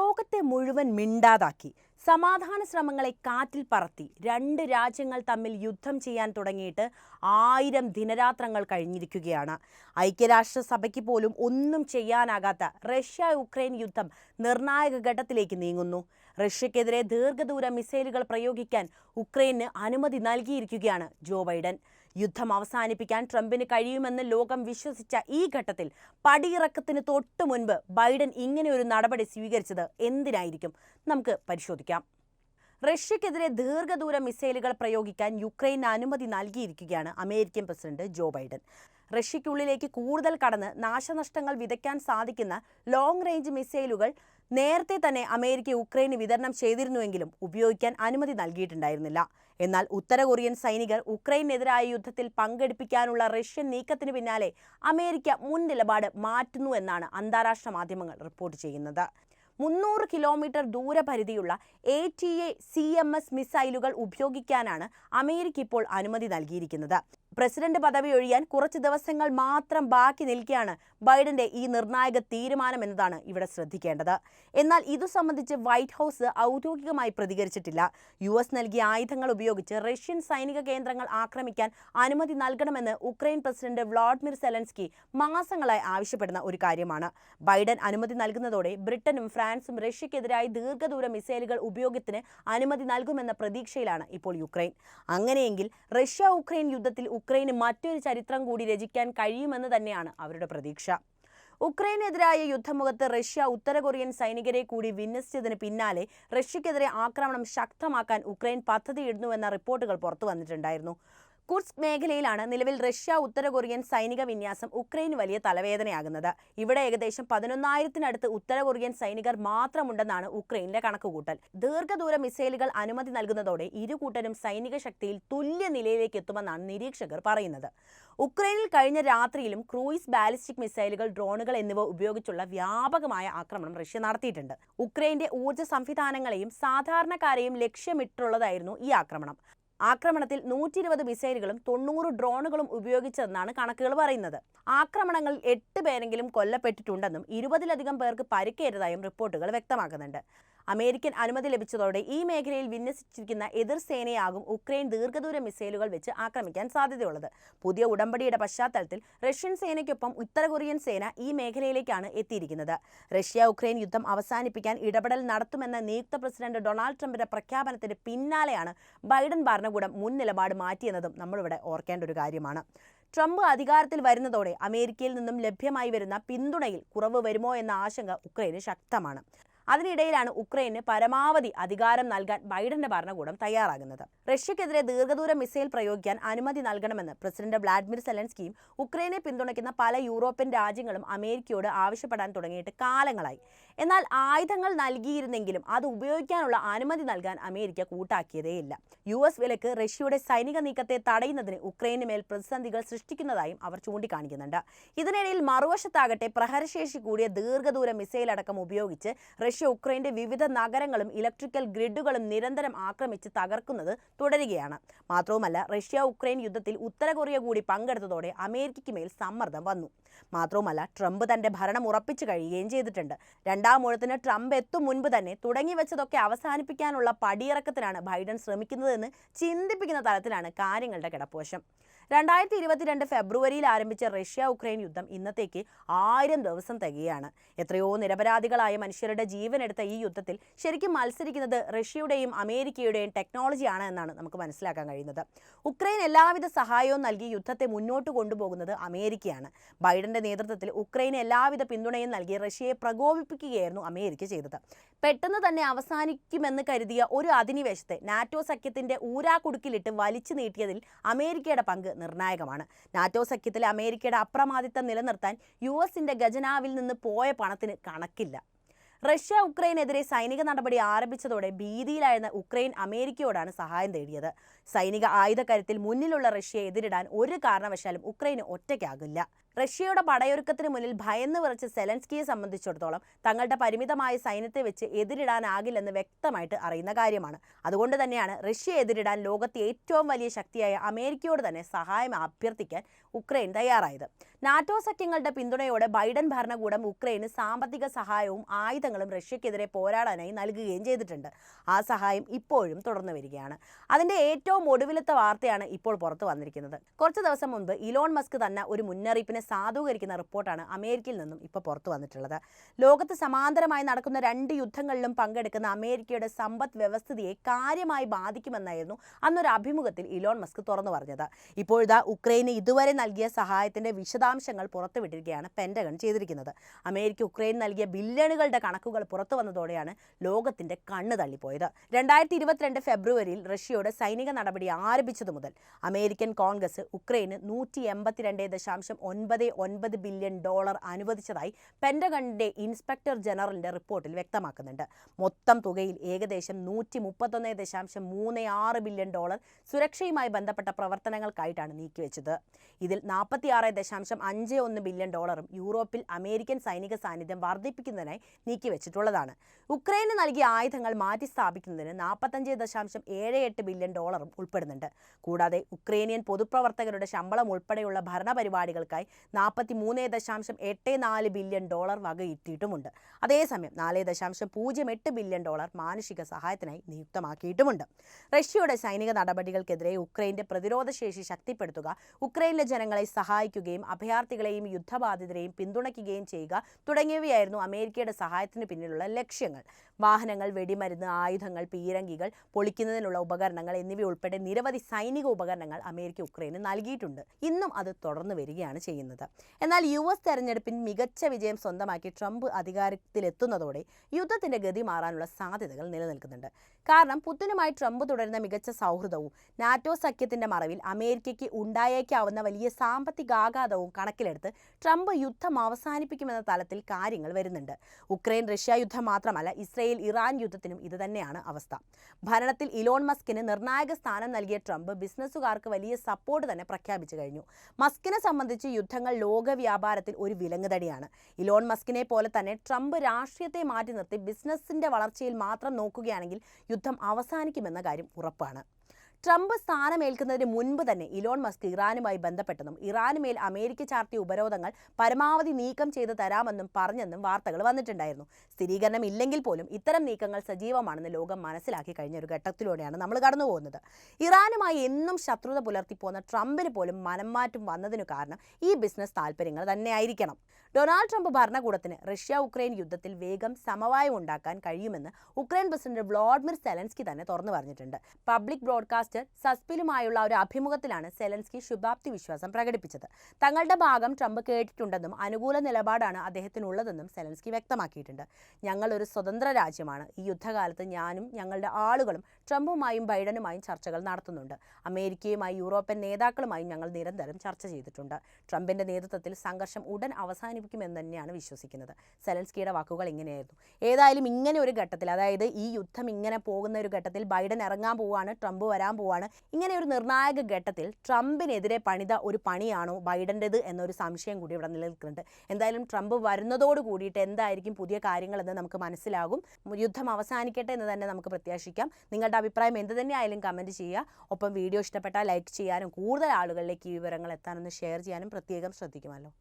ലോകത്തെ മുഴുവൻ മിണ്ടാതാക്കി. സമാധാന ശ്രമങ്ങളെ കാറ്റിൽ പറത്തി. രണ്ട് രാജ്യങ്ങൾ തമ്മിൽ യുദ്ധം ചെയ്യാൻ തുടങ്ങിയിട്ട് ആയിരം ദിനരാത്രങ്ങൾ കഴിഞ്ഞിരിക്കുകയാണ്. ഐക്യരാഷ്ട്രസഭയ്ക്ക് പോലും ഒന്നും ചെയ്യാനാകാത്ത റഷ്യ യുക്രൈൻ യുദ്ധം നിർണായക ഘട്ടത്തിലേക്ക് നീങ്ങുന്നു. റഷ്യക്കെതിരെ ദീർഘദൂര മിസൈലുകൾ പ്രയോഗിക്കാൻ ഉക്രൈന് അനുമതി നൽകിയിരിക്കുകയാണ് ജോ ബൈഡൻ. യുദ്ധം അവസാനിപ്പിക്കാൻ ട്രംപിന് കഴിയുമെന്ന് ലോകം വിശ്വസിച്ച ഈ ഘട്ടത്തിൽ പടിയിറക്കത്തിന് തൊട്ടു മുൻപ് ബൈഡൻ ഇങ്ങനെ ഒരു നടപടി സ്വീകരിച്ചത് എന്തിനായിരിക്കും? നമുക്ക് പരിശോധിക്കാം. റഷ്യക്കെതിരെ ദീർഘദൂര മിസൈലുകൾ പ്രയോഗിക്കാൻ യുക്രൈൻ അനുമതി നൽകിയിരിക്കുകയാണ് അമേരിക്കൻ പ്രസിഡന്റ് ജോ ബൈഡൻ. റഷ്യക്കുള്ളിലേക്ക് കൂടുതൽ കടന്ന് നാശനഷ്ടങ്ങൾ വിതയ്ക്കാൻ സാധിക്കുന്ന ലോങ് റേഞ്ച് മിസൈലുകൾ നേരത്തെ തന്നെ അമേരിക്ക ഉക്രൈന് വിതരണം ചെയ്തിരുന്നുവെങ്കിലും ഉപയോഗിക്കാൻ അനുമതി നൽകിയിട്ടുണ്ടായിരുന്നില്ല. എന്നാൽ ഉത്തര കൊറിയൻ സൈനികർ ഉക്രൈനെതിരായ യുദ്ധത്തിൽ പങ്കെടുപ്പിക്കാനുള്ള റഷ്യൻ നീക്കത്തിന് പിന്നാലെ അമേരിക്ക മുൻ നിലപാട് മാറ്റുന്നു എന്നാണ് അന്താരാഷ്ട്ര മാധ്യമങ്ങൾ റിപ്പോർട്ട് ചെയ്യുന്നത്. മുന്നൂറ് kilometre ദൂരപരിധിയുള്ള A T A C M S മിസൈലുകൾ ഉപയോഗിക്കാനാണ് അമേരിക്ക ഇപ്പോൾ അനുമതി നൽകിയിരിക്കുന്നത്. പ്രസിഡന്റ് പദവി ഒഴിയാൻ കുറച്ച് ദിവസങ്ങൾ മാത്രം ബാക്കി നിൽക്കുകയാണ് ബൈഡന്റെ ഈ നിർണായക തീരുമാനം എന്നതാണ് ഇവിടെ ശ്രദ്ധിക്കേണ്ടത്. എന്നാൽ ഇതു സംബന്ധിച്ച് വൈറ്റ് ഹൗസ് ഔദ്യോഗികമായി പ്രതികരിച്ചിട്ടില്ല. യു എസ് നൽകിയ ആയുധങ്ങൾ ഉപയോഗിച്ച് റഷ്യൻ സൈനിക കേന്ദ്രങ്ങൾ ആക്രമിക്കാൻ അനുമതി നൽകണമെന്ന് ഉക്രൈൻ പ്രസിഡന്റ് വ്ളാഡിമിർ സെലൻസ്കി മാസങ്ങളായി ആവശ്യപ്പെടുന്ന ഒരു കാര്യമാണ്. ബൈഡൻ അനുമതി നൽകുന്നതോടെ ബ്രിട്ടനും ഫ്രാൻസും റഷ്യക്കെതിരായി ദീർഘദൂര മിസൈലുകൾ ഉപയോഗത്തിന് അനുമതി നൽകുമെന്ന പ്രതീക്ഷയിലാണ് ഇപ്പോൾ യുക്രൈൻ. അങ്ങനെയെങ്കിൽ റഷ്യ ഉക്രൈൻ യുദ്ധത്തിൽ ഉക്രൈന് മറ്റൊരു ചരിത്രം കൂടി രചിക്കാൻ കഴിയുമെന്ന് തന്നെയാണ് അവരുടെ പ്രതീക്ഷ. ഉക്രൈനെതിരായ യുദ്ധമുഖത്ത് റഷ്യ ഉത്തര കൊറിയൻ സൈനികരെ കൂടി വിന്യസിച്ചതിന് പിന്നാലെ റഷ്യക്കെതിരെ ആക്രമണം ശക്തമാക്കാൻ ഉക്രൈൻ പദ്ധതിയിടുന്നുവെന്ന റിപ്പോർട്ടുകൾ പുറത്തു വന്നിട്ടുണ്ടായിരുന്നു കുർസ്ക് മേഖലയിലാണ് നിലവിൽ റഷ്യ ഉത്തര കൊറിയൻ സൈനിക വിന്യാസം ഉക്രൈന് വലിയ തലവേദനയാകുന്നത്. ഇവിടെ ഏകദേശം പതിനൊന്നായിരത്തിനടുത്ത് ഉത്തര കൊറിയൻ സൈനികർ മാത്രമുണ്ടെന്നാണ് ഉക്രൈനിലെ കണക്കുകൂട്ടൽ. ദീർഘദൂര മിസൈലുകൾ അനുമതി നൽകുന്നതോടെ ഇരു കൂട്ടരും സൈനിക ശക്തിയിൽ തുല്യ നിലയിലേക്ക് എത്തുമെന്നാണ് നിരീക്ഷകർ പറയുന്നത്. ഉക്രൈനിൽ കഴിഞ്ഞ രാത്രിയിലും ക്രൂയിസ് ബാലിസ്റ്റിക് മിസൈലുകൾ ഡ്രോണുകൾ എന്നിവ ഉപയോഗിച്ചുള്ള വ്യാപകമായ ആക്രമണം റഷ്യ നടത്തിയിട്ടുണ്ട്. ഉക്രൈന്റെ ഊർജ സംവിധാനങ്ങളെയും സാധാരണക്കാരെയും ലക്ഷ്യമിട്ടുള്ളതായിരുന്നു ഈ ആക്രമണം. ആക്രമണത്തിൽ നൂറ്റി ഇരുപത് മിസൈലുകളും തൊണ്ണൂറ് ഡ്രോണുകളും ഉപയോഗിച്ചതെന്നാണ് കണക്കുകൾ പറയുന്നത്. ആക്രമണങ്ങളിൽ എട്ട് പേരെങ്കിലും കൊല്ലപ്പെട്ടിട്ടുണ്ടെന്നും ഇരുപതിലധികം പേർക്ക് പരിക്കേറ്റതായും റിപ്പോർട്ടുകൾ വ്യക്തമാക്കുന്നുണ്ട്. അമേരിക്കൻ അനുമതി ലഭിച്ചതോടെ ഈ മേഖലയിൽ വിന്യസിച്ചിരിക്കുന്ന എതിർ സേനയാകും ഉക്രൈൻ ദീർഘദൂര മിസൈലുകൾ വെച്ച് ആക്രമിക്കാൻ സാധ്യതയുള്ളത്. പുതിയ ഉടമ്പടിയുടെ പശ്ചാത്തലത്തിൽ റഷ്യൻ സേനയ്ക്കൊപ്പം ഉത്തര കൊറിയൻ സേന ഈ മേഖലയിലേക്കാണ് എത്തിയിരിക്കുന്നത്. റഷ്യ ഉക്രൈൻ യുദ്ധം അവസാനിപ്പിക്കാൻ ഇടപെടൽ നടത്തുമെന്ന നിയുക്ത പ്രസിഡന്റ് ഡൊണാൾഡ് ട്രംപിന്റെ പ്രഖ്യാപനത്തിന് പിന്നാലെയാണ് ബൈഡൻ ഭരണകൂടം മുൻ നിലപാട് മാറ്റിയെന്നതും നമ്മളിവിടെ ഓർക്കേണ്ട ഒരു കാര്യമാണ്. ട്രംപ് അധികാരത്തിൽ വരുന്നതോടെ അമേരിക്കയിൽ നിന്നും ലഭ്യമായി വരുന്ന പിന്തുണയിൽ കുറവ് വരുമോ എന്ന ആശങ്ക ഉക്രൈന് ശക്തമാണ്. അതിനിടയിലാണ് ഉക്രൈന് പരമാവധി അധികാരം നൽകാൻ ബൈഡന്റെ ഭരണകൂടം തയ്യാറാകുന്നത്. റഷ്യക്കെതിരെ ദീർഘദൂര മിസൈൽ പ്രയോഗിക്കാൻ അനുമതി നൽകണമെന്ന് പ്രസിഡന്റ് വ്ളാഡിമിർ സെലൻസ്കിയും ഉക്രൈനെ പിന്തുണയ്ക്കുന്ന പല യൂറോപ്യൻ രാജ്യങ്ങളും അമേരിക്കയോട് ആവശ്യപ്പെടാൻ തുടങ്ങിയിട്ട് കാലങ്ങളായി. എന്നാൽ ആയുധങ്ങൾ നൽകിയിരുന്നെങ്കിലും അത് ഉപയോഗിക്കാനുള്ള അനുമതി നൽകാൻ അമേരിക്ക കൂട്ടാക്കിയതേയില്ല യു എസ് വിലക്ക് റഷ്യയുടെ സൈനിക നീക്കത്തെ തടയുന്നതിന് ഉക്രൈന് മേൽ പ്രതിസന്ധികൾ സൃഷ്ടിക്കുന്നതായും അവർ ചൂണ്ടിക്കാണിക്കുന്നുണ്ട്. ഇതിനിടയിൽ മറുവശത്താകട്ടെ പ്രഹരശേഷി കൂടിയ ദീർഘദൂര മിസൈൽ അടക്കം ഉപയോഗിച്ച് റഷ്യ ഉക്രൈന്റെ വിവിധ നഗരങ്ങളും ഇലക്ട്രിക്കൽ ഗ്രിഡുകളും നിരന്തരം ആക്രമിച്ച് തകർക്കുന്നത് തുടരുകയാണ്. മാത്രവുമല്ല റഷ്യ ഉക്രൈൻ യുദ്ധത്തിൽ ഉത്തര കൊറിയ കൂടി പങ്കെടുത്തതോടെ അമേരിക്കയ്ക്ക് മേൽ സമ്മർദ്ദം വന്നു. മാത്രവുമല്ല ട്രംപ് തന്റെ ഭരണം ഉറപ്പിച്ചു കഴിയുകയും ചെയ്തിട്ടുണ്ട്. രണ്ടാം ഊഴത്തിന് ട്രംപ് എത്തും മുൻപ് തന്നെ തുടങ്ങി വെച്ചതൊക്കെ അവസാനിപ്പിക്കാനുള്ള പടിയിറക്കത്തിനാണ് ബൈഡൻ ശ്രമിക്കുന്നതെന്ന് ചിന്തിപ്പിക്കുന്ന തരത്തിലാണ് കാര്യങ്ങളുടെ കിടപ്പുവശം. രണ്ടായിരത്തി ഇരുപത്തിരണ്ട് ഫെബ്രുവരിയിൽ ആരംഭിച്ച റഷ്യ ഉക്രൈൻ യുദ്ധം ഇന്നത്തേക്ക് ആയിരം ദിവസം തികയാണ്. എത്രയോ നിരപരാധികളായ മനുഷ്യരുടെ ജീവൻ എടുത്ത ഈ യുദ്ധത്തിൽ ശരിക്കും മത്സരിക്കുന്നത് റഷ്യയുടെയും അമേരിക്കയുടെയും ടെക്നോളജിയാണ് എന്നാണ് നമുക്ക് മനസ്സിലാക്കാൻ കഴിയുന്നത്. ഉക്രൈൻ എല്ലാവിധ സഹായവും നൽകി യുദ്ധത്തെ മുന്നോട്ട് കൊണ്ടുപോകുന്നത് അമേരിക്കയാണ്. ബൈഡന്റെ നേതൃത്വത്തിൽ ഉക്രൈന് എല്ലാവിധ പിന്തുണയും നൽകി റഷ്യയെ പ്രകോപിപ്പിക്കുകയായിരുന്നു അമേരിക്ക ചെയ്തത്. പെട്ടെന്ന് തന്നെ അവസാനിക്കുമെന്ന് കരുതിയ ഒരു അധിനിവേശത്തെ നാറ്റോ സഖ്യത്തിന്റെ ഊരാക്കുടുക്കിലിട്ട് വലിച്ചു നീട്ടിയതിൽ അമേരിക്കയുടെ പങ്ക് നിർണായകമാണ്. നാറ്റോ സഖ്യത്തിലെ അമേരിക്കയുടെ അപ്രമാദിത്വം നിലനിർത്താൻ യു എസിന്റെ ഖജനാവിൽ നിന്ന് പോയ പണത്തിന് കണക്കില്ല. റഷ്യ ഉക്രൈനെതിരെ സൈനിക നടപടി ആരംഭിച്ചതോടെ ഭീതിയിലായിരുന്ന ഉക്രൈൻ അമേരിക്കയോടാണ് സഹായം തേടിയത്. സൈനിക ആയുധക്കരുത്തിൽ മുന്നിലുള്ള റഷ്യയെ എതിരിടാൻ ഒരു കാരണവശാലും ഉക്രൈന് ഒറ്റയ്ക്കാകില്ല. റഷ്യയുടെ പടയൊരുക്കത്തിന് മുന്നിൽ ഭയന്ന് വിറച്ച സെലൻസ്കിയെ സംബന്ധിച്ചിടത്തോളം തങ്ങളുടെ പരിമിതമായ സൈന്യത്തെ വെച്ച് എതിരിടാനാകില്ലെന്ന് വ്യക്തമായിട്ട് അറിയുന്ന കാര്യമാണ്. അതുകൊണ്ട് തന്നെയാണ് റഷ്യ എതിരിടാൻ ലോകത്തെ ഏറ്റവും വലിയ ശക്തിയായ അമേരിക്കയോട് തന്നെ സഹായം അഭ്യർത്ഥിക്കാൻ ഉക്രൈൻ തയ്യാറായത്. നാറ്റോ സഖ്യങ്ങളുടെ പിന്തുണയോടെ ബൈഡൻ ഭരണകൂടം ഉക്രൈന് സാമ്പത്തിക സഹായവും ആയുധങ്ങളും റഷ്യക്കെതിരെ പോരാടാനായി നൽകുകയും ചെയ്തിട്ടുണ്ട്. ആ സഹായം ഇപ്പോഴും തുടർന്നു വരികയാണ്. അതിന്റെ ഏറ്റവും ഒടുവിലത്തെ വാർത്തയാണ് ഇപ്പോൾ പുറത്തു വന്നിരിക്കുന്നത്. കുറച്ച് ദിവസം മുൻപ് ഇലോൺ മസ്ക് തന്നെ ഒരു മുന്നറിയിപ്പിനെ സാധൂകരിക്കുന്ന റിപ്പോർട്ടാണ് അമേരിക്കയിൽ നിന്നും ഇപ്പോൾ പുറത്തു വന്നിട്ടുള്ളത്. ലോകത്ത് സമാന്തരമായി നടക്കുന്ന രണ്ട് യുദ്ധങ്ങളിലും പങ്കെടുക്കുന്ന അമേരിക്കയുടെ സമ്പദ് വ്യവസ്ഥിതിയെ കാര്യമായി ബാധിക്കുമെന്നായിരുന്നു അന്നൊരു അഭിമുഖത്തിൽ ഇലോൺ മസ്ക് തുറന്നു പറഞ്ഞത്. ഇപ്പോഴിതാ ഉക്രൈന് ഇതുവരെ നൽകിയ സഹായത്തിന്റെ വിശദാംശങ്ങൾ പുറത്തുവിട്ടിരിക്കുകയാണ് പെന്റഗൺ ചെയ്തിരിക്കുന്നത്. അമേരിക്ക ഉക്രൈൻ നൽകിയ ബില്യണുകളുടെ കണക്കുകൾ പുറത്തു വന്നതോടെയാണ് ലോകത്തിന്റെ കണ്ണ് തള്ളിപ്പോയത്. രണ്ടായിരത്തി ഇരുപത്തിരണ്ട് ഫെബ്രുവരിയിൽ റഷ്യയുടെ സൈനിക നടപടി ആരംഭിച്ചതു മുതൽ അമേരിക്കൻ കോൺഗ്രസ് ഉക്രൈന് നൂറ്റി എൺപത്തിരണ്ട് ദശാംശം ഒൻപത് ഒൻപത് ഒൻപത് ബില്യൺ ഡോളർ അനുവദിച്ചതായി പെൻഡഗണിന്റെ ഇൻസ്പെക്ടർ ജനറലിന്റെ റിപ്പോർട്ടിൽ വ്യക്തമാക്കുന്നുണ്ട്. മൊത്തം തുകയിൽ ഏകദേശം നൂറ്റി മുപ്പത്തൊന്ന് ദശാംശം മൂന്ന് ആറ് ബില്യൺ ഡോളർ സുരക്ഷയുമായി ബന്ധപ്പെട്ട പ്രവർത്തനങ്ങൾക്കായിട്ടാണ് നീക്കിവെച്ചത്. ഇതിൽ നാൽപ്പത്തിയാറ് ദശാംശം അഞ്ച് ഒന്ന് ബില്യൺ ഡോളറും യൂറോപ്പിൽ അമേരിക്കൻ സൈനിക സാന്നിധ്യം വർദ്ധിപ്പിക്കുന്നതിനായി നീക്കിവെച്ചിട്ടുള്ളതാണ്. ഉക്രൈന് നൽകിയ ആയുധങ്ങൾ മാറ്റി സ്ഥാപിക്കുന്നതിന് നാൽപ്പത്തഞ്ച് ദശാംശം ഏഴ് എട്ട് ബില്യൺ ഡോളറും ഉൾപ്പെടുന്നുണ്ട്. കൂടാതെ ഉക്രൈനിയൻ പൊതുപ്രവർത്തകരുടെ ശമ്പളം ഉൾപ്പെടെയുള്ള ഭരണപരിപാടികൾക്കായി നാൽപ്പത്തി മൂന്ന് ദശാംശം എട്ട് നാല് ബില്യൺ ഡോളർ വകയിരുത്തിയിട്ടുമുണ്ട് അതേസമയം നാല് ദശാംശം പൂജ്യം എട്ട് ബില്യൺ ഡോളർ മാനുഷിക സഹായത്തിനായി നിയുക്തമാക്കിയിട്ടുമുണ്ട്. റഷ്യയുടെ സൈനിക നടപടികൾക്കെതിരെ ഉക്രൈന്റെ പ്രതിരോധശേഷി ശക്തിപ്പെടുത്തുക ഉക്രൈനിലെ ജനങ്ങളെ സഹായിക്കുകയും അഭയാർത്ഥികളെയും യുദ്ധബാധിതരെയും പിന്തുണയ്ക്കുകയും ചെയ്യുക തുടങ്ങിയവയായിരുന്നു അമേരിക്കയുടെ സഹായത്തിന് പിന്നിലുള്ള ലക്ഷ്യങ്ങൾ. വാഹനങ്ങൾ വെടിമരുന്ന് ആയുധങ്ങൾ പീരങ്കികൾ പൊളിക്കുന്നതിനുള്ള ഉപകരണങ്ങൾ എന്നിവയുൾപ്പെടെ നിരവധി സൈനിക ഉപകരണങ്ങൾ അമേരിക്ക ഉക്രൈന് നൽകിയിട്ടുണ്ട്. ഇന്നും അത് തുടർന്നു വരികയാണ് ചെയ്യുന്നത്. എന്നാൽ യു എസ് തെരഞ്ഞെടുപ്പിൽ മികച്ച വിജയം സ്വന്തമാക്കി ട്രംപ് അധികാരത്തിലെത്തുന്നതോടെ യുദ്ധത്തിന്റെ ഗതി മാറാനുള്ള സാധ്യതകൾ നിലനിൽക്കുന്നുണ്ട്. കാരണം പുത്തിനുമായി ട്രംപ് തുടരുന്ന മികച്ച സൗഹൃദവും നാറ്റോ സഖ്യത്തിന്റെ മറവിൽ അമേരിക്കയ്ക്ക് ഉണ്ടായേക്കാവുന്ന വലിയ സാമ്പത്തിക ആഘാതവും കണക്കിലെടുത്ത് ട്രംപ് യുദ്ധം അവസാനിപ്പിക്കുമെന്ന തലത്തിൽ കാര്യങ്ങൾ വരുന്നുണ്ട്. ഉക്രൈൻ റഷ്യ യുദ്ധം മാത്രമല്ല ഇസ്രയേൽ ഇറാൻ യുദ്ധത്തിനും ഇതുതന്നെയാണ് അവസ്ഥ. ഭരണത്തിൽ ഇലോൺ മസ്കിന് നിർണായക സ്ഥാനം നൽകിയ ട്രംപ് ബിസിനസ്സുകാർക്ക് വലിയ സപ്പോർട്ട് തന്നെ പ്രഖ്യാപിച്ചു കഴിഞ്ഞു. മസ്കിനെ സംബന്ധിച്ച് യുദ്ധങ്ങൾ ലോക വ്യാപാരത്തിൽ ഒരു വിലങ്ങുതടിയാണ്. ഇലോൺ മസ്കിനെ പോലെ തന്നെ ട്രംപ് രാഷ്ട്രീയത്തെ മാറ്റി നിർത്തി ബിസിനസ്സിന്റെ വളർച്ചയിൽ മാത്രം നോക്കുകയാണെങ്കിൽ യുദ്ധം അവസാനിക്കുമെന്ന കാര്യം ഉറപ്പാണ്. ട്രംപ് സ്ഥാനമേൽക്കുന്നതിന് മുൻപ് തന്നെ ഇലോൺ മസ്ക് ഇറാനുമായി ബന്ധപ്പെട്ടെന്നും ഇറാനുമേൽ അമേരിക്ക ചാർത്തിയ ഉപരോധങ്ങൾ പരമാവധി നീക്കം ചെയ്തു തരാമെന്നും പറഞ്ഞെന്നും വാർത്തകൾ വന്നിട്ടുണ്ടായിരുന്നു. സ്ഥിരീകരണം ഇല്ലെങ്കിൽ പോലും ഇത്തരം നീക്കങ്ങൾ സജീവമാണെന്ന് ലോകം മനസ്സിലാക്കി കഴിഞ്ഞ ഒരു ഘട്ടത്തിലൂടെയാണ് നമ്മൾ കടന്നു പോകുന്നത്. ഇറാനുമായി എന്നും ശത്രുത പുലർത്തിപ്പോന്ന ട്രംപിന് പോലും മനംമാറ്റം വന്നതിനു കാരണം ഈ ബിസിനസ് താല്പര്യങ്ങൾ തന്നെയായിരിക്കണം. ഡൊണാൾഡ് ട്രംപ് ഭരണകൂടത്തിന് റഷ്യ ഉക്രൈൻ യുദ്ധത്തിൽ വേഗം സമവായം ഉണ്ടാക്കാൻ കഴിയുമെന്ന് ഉക്രൈൻ പ്രസിഡന്റ് വ്ളാഡിമിർ സെലൻസ്കി തന്നെ തുറന്നു പറഞ്ഞിട്ടുണ്ട്. പബ്ലിക് ബ്രോഡ്കാസ്റ്റർ സസ്പിലുമായുള്ള ഒരു അഭിമുഖത്തിലാണ് സെലൻസ്കി ശുഭാപ്തി വിശ്വാസം പ്രകടിപ്പിച്ചത്. തങ്ങളുടെ ഭാഗം ട്രംപ് കേട്ടിട്ടുണ്ടെന്നും അനുകൂല നിലപാടാണ് അദ്ദേഹത്തിനുള്ളതെന്നും സെലൻസ്കി വ്യക്തമാക്കിയിട്ടുണ്ട്. ഞങ്ങൾ ഒരു സ്വതന്ത്ര രാജ്യമാണ്. ഈ യുദ്ധകാലത്ത് ഞാനും ഞങ്ങളുടെ ആളുകളും ട്രംപുമായും ബൈഡനുമായും ചർച്ചകൾ നടത്തുന്നുണ്ട്. അമേരിക്കയുമായി യൂറോപ്യൻ നേതാക്കളുമായും ഞങ്ങൾ നിരന്തരം ചർച്ച ചെയ്തിട്ടുണ്ട്. ട്രംപിന്റെ നേതൃത്വത്തിൽ സംഘർഷം ഉടൻ അവസാനിപ്പിക്കുമെന്ന് തന്നെയാണ് വിശ്വസിക്കുന്നത്. സെലൻസ്കിയുടെ വാക്കുകൾ ഇങ്ങനെയായിരുന്നു. ഏതായാലും ഇങ്ങനെ ഒരു ഘട്ടത്തിൽ അതായത് ഈ യുദ്ധം ഇങ്ങനെ പോകുന്ന ഒരു ഘട്ടത്തിൽ ബൈഡൻ ഇറങ്ങാൻ പോവുകയാണ് ട്രംപ് വരാൻ പോവാണ്. ഇങ്ങനെ ഒരു നിർണായക ഘട്ടത്തിൽ ട്രംപിനെതിരെ പണിത ഒരു പണിയാണോ ബൈഡന്റെത് എന്നൊരു സംശയം കൂടി ഇവിടെ നിലനിൽക്കുന്നുണ്ട്. എന്തായാലും ട്രംപ് വരുന്നതോട് കൂടിയിട്ട് എന്തായിരിക്കും പുതിയ കാര്യങ്ങളെന്ന് നമുക്ക് മനസ്സിലാകും. യുദ്ധം അവസാനിക്കട്ടെ എന്ന് തന്നെ നമുക്ക് പ്രത്യാശിക്കാം. നിങ്ങളുടെ അഭിപ്രായം എന്ത് തന്നെയായാലും കമന്റ് ചെയ്യുക. ഒപ്പം വീഡിയോ ഇഷ്ടപ്പെട്ടാൽ ലൈക്ക് ചെയ്യാനും കൂടുതൽ ആളുകളിലേക്ക് ഈ വിവരങ്ങൾ എത്താനൊന്ന് ഷെയർ ചെയ്യാനും പ്രത്യേകം ശ്രദ്ധിക്കുമല്ലോ.